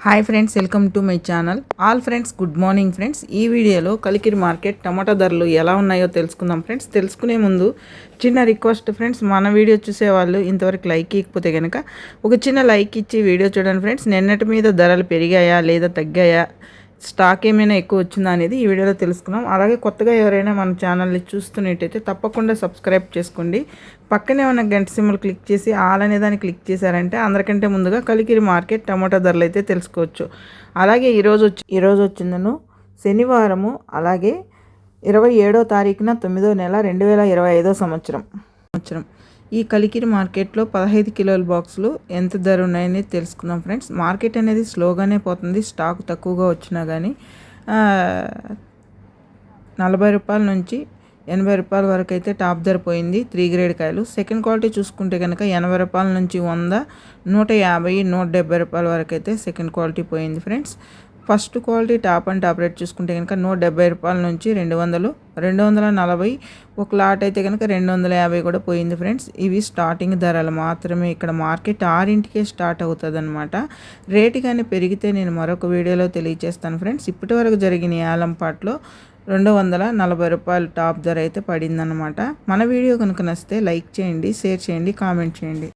Hi friends welcome to my channel all friends good morning friends ఈ వీడియోలో Kalikiri market టమాటా ధరలు ఎలా ఉన్నాయో తెలుసుకుందాం ఫ్రెండ్స్ తెలుసుకునే ముందు చిన్న రిక్వెస్ట్ ఫ్రెండ్స్ మన వీడియో చూసేవాళ్ళు ఇంతవరకు లైక్ ఇకపోతే కనుక ఒక చిన్న లైక్ ఇచ్చి వీడియో చూడండి ఫ్రెండ్స్ నిన్నటి మీద ధరలు పెరిగాయా లేదా తగ్గాయా? స్టాక్ ఏమైనా ఎక్కువ వచ్చిందా అనేది ఈ వీడియోలో తెలుసుకున్నాం అలాగే కొత్తగా ఎవరైనా మన ఛానల్ని చూస్తున్నట్టయితే తప్పకుండా సబ్స్క్రైబ్ చేసుకోండి. పక్కనే ఉన్న గంట సిమ్లు క్లిక్ చేసి ఆల్ అనే దాన్ని క్లిక్ చేశారంటే అందరికంటే ముందుగా కలికిరి మార్కెట్ టమాటా ధరలు అయితే తెలుసుకోవచ్చు. అలాగే ఈరోజు వచ్చి ఈరోజు వచ్చిందను శనివారము అలాగే ఇరవై ఏడో తారీఖున తొమ్మిదో నెల రెండు వేల ఇరవై ఐదో సంవత్సరం. సంవత్సరం. ఈ కలికిరి మార్కెట్లో పదహైదు కిలోల బాక్సులు ఎంత ధర ఉన్నాయని తెలుసుకుందాం ఫ్రెండ్స్. మార్కెట్ అనేది స్లోగానే పోతుంది స్టాక్ తక్కువగా వచ్చినా కానీ నలభై రూపాయల నుంచి ఎనభై రూపాయల వరకు అయితే టాప్ ధర పోయింది త్రీ గ్రేడ్ కాయలు. సెకండ్ క్వాలిటీ చూసుకుంటే కనుక ఎనభై రూపాయల నుంచి వంద నూట యాభై నూట డెబ్బై రూపాయల వరకు అయితే సెకండ్ క్వాలిటీ పోయింది friends. First quality top and top rate చూసుకుంటే కనుక నూట డెబ్బై రూపాయల నుంచి రెండు వందలు రెండు వందల నలభై. ఒక లాట్ అయితే కనుక రెండు వందల యాభై కూడా పోయింది ఫ్రెండ్స్. ఇవి స్టార్టింగ్ ధరలు మాత్రమే. ఇక్కడ మార్కెట్ ఆరింటికే స్టార్ట్ అవుతుంది అనమాట రేటు కానీ పెరిగితే నేను మరొక వీడియోలో తెలియజేస్తాను ఫ్రెండ్స్. ఇప్పటి వరకు జరిగిన ఏలంపాట్లో రెండు వందల నలభై రూపాయలు టాప్ ధర అయితే పడిందనమాట మన వీడియో కనుక నచ్చితే లైక్ చేయండి షేర్ చేయండి కామెంట్ చేయండి.